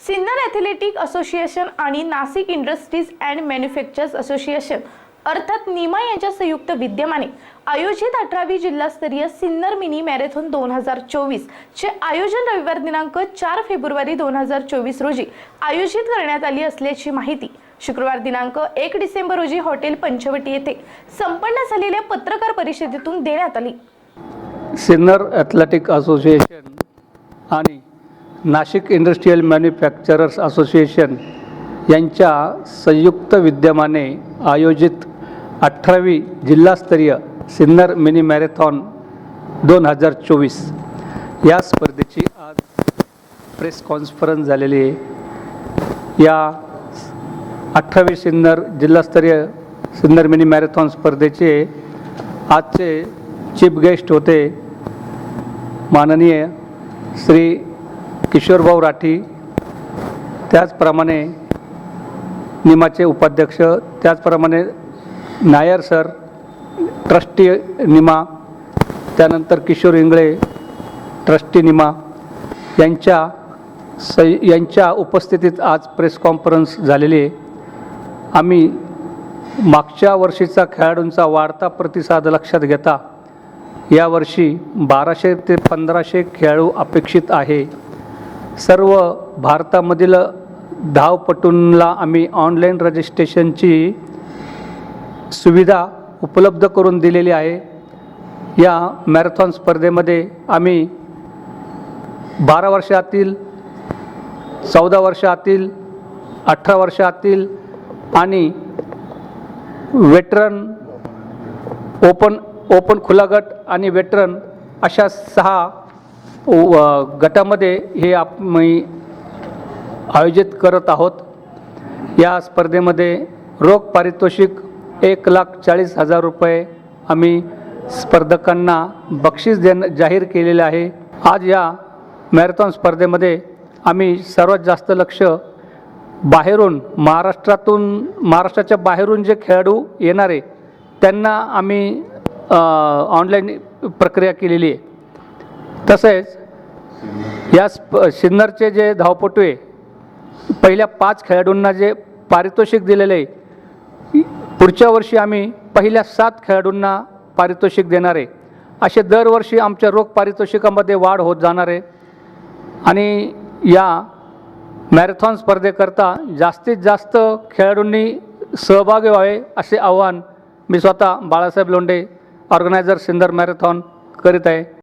Sinnar athletic association आणि Nashik industries and manufacturers association अर्थात NIMA यांच्या संयुक्त विद्यमाने आयोजित अठरावी जिल्हास्तरीय सिन्नर मिनी मॅरेथॉन दोन हजार चोवीस चे आयोजन रविवार दिनांक चार फेब्रुवारी दोन हजार चोवीस रोजी आयोजित करण्यात आली असल्याची माहिती. शुक्रवार दिनांक एक डिसेंबर रोजी हॉटेल पंचवटी येथे संपन्न झालेल्या पत्रकार परिषदेतून देण्यात आली. सिन्नर ॲथलेटिक असोसिएशन आणि नाशिक इंडस्ट्रीयल मॅन्युफॅक्चरर्स असोसिएशन यांच्या संयुक्त विद्यमाने आयोजित अठरावी जिल्हास्तरीय सिन्नर मिनी मॅरेथॉन दोन हजार चोवीस या स्पर्धेची आज प्रेस कॉन्फरन्स झालेली आहे. या अठरावी सिन्नर जिल्हास्तरीय सिन्नर मिनी मॅरेथॉन स्पर्धेचे आजचे चीफ गेस्ट होते माननीय श्री किशोरभाऊ राठी त्याचप्रमाणे निमाचे उपाध्यक्ष त्याचप्रमाणे नायर सर ट्रस्टी निमा त्यानंतर किशोर इंगळे ट्रस्टी निमा यांच्या स यांच्या उपस्थितीत आज प्रेस कॉन्फरन्स झालेली आहे. आम्ही मागच्या वर्षीचा खेळाडूंचा वाढता प्रतिसाद लक्षात घेता. यावर्षी बाराशे ते पंधराशे खेळाडू अपेक्षित आहे. सर्व भारतामधील धावपटूंना आम्ही ऑनलाईन रजिस्ट्रेशनची सुविधा उपलब्ध करून दिलेली आहे. या मॅरेथॉन स्पर्धेमध्ये आम्ही बारा वर्षातील चौदा वर्षातील अठरा वर्षातील आणि वेटरन ओपन ओपन खुला गट आणि वेटरन अशा सहा गटामध्ये हे आम्ही आयोजित करत आहोत. या स्पर्धेमध्ये रोख पारितोषिक एक लाख चाळीस हजार रुपये आम्ही स्पर्धकांना बक्षीस देण जाहीर केलेले आहे. आज या मॅरेथॉन स्पर्धेमध्ये आम्ही सर्वात जास्त लक्ष बाहेरून महाराष्ट्रातून महाराष्ट्राच्या बाहेरून जे खेळाडू येणारे त्यांना आम्ही ऑनलाईन प्रक्रिया केलेली आहे. तसेच या स्प सिन्नरचे जे धावपटू आहे पहिल्या पाच खेळाडूंना जे पारितोषिक दिलेलं आहे पुढच्या वर्षी आम्ही पहिल्या सात खेळाडूंना पारितोषिक देणार आहे. असे दरवर्षी आमच्या रोख पारितोषिकामध्ये वाढ होत जाणार आहे. आणि या मॅरेथॉन स्पर्धेकरता जास्तीत जास्त खेळाडूंनी सहभागी व्हावे असे आव्हान मी स्वतः बाळासाहेब लोंढे ऑर्गनायझर सिंदर मॅरेथॉन करीत आहे.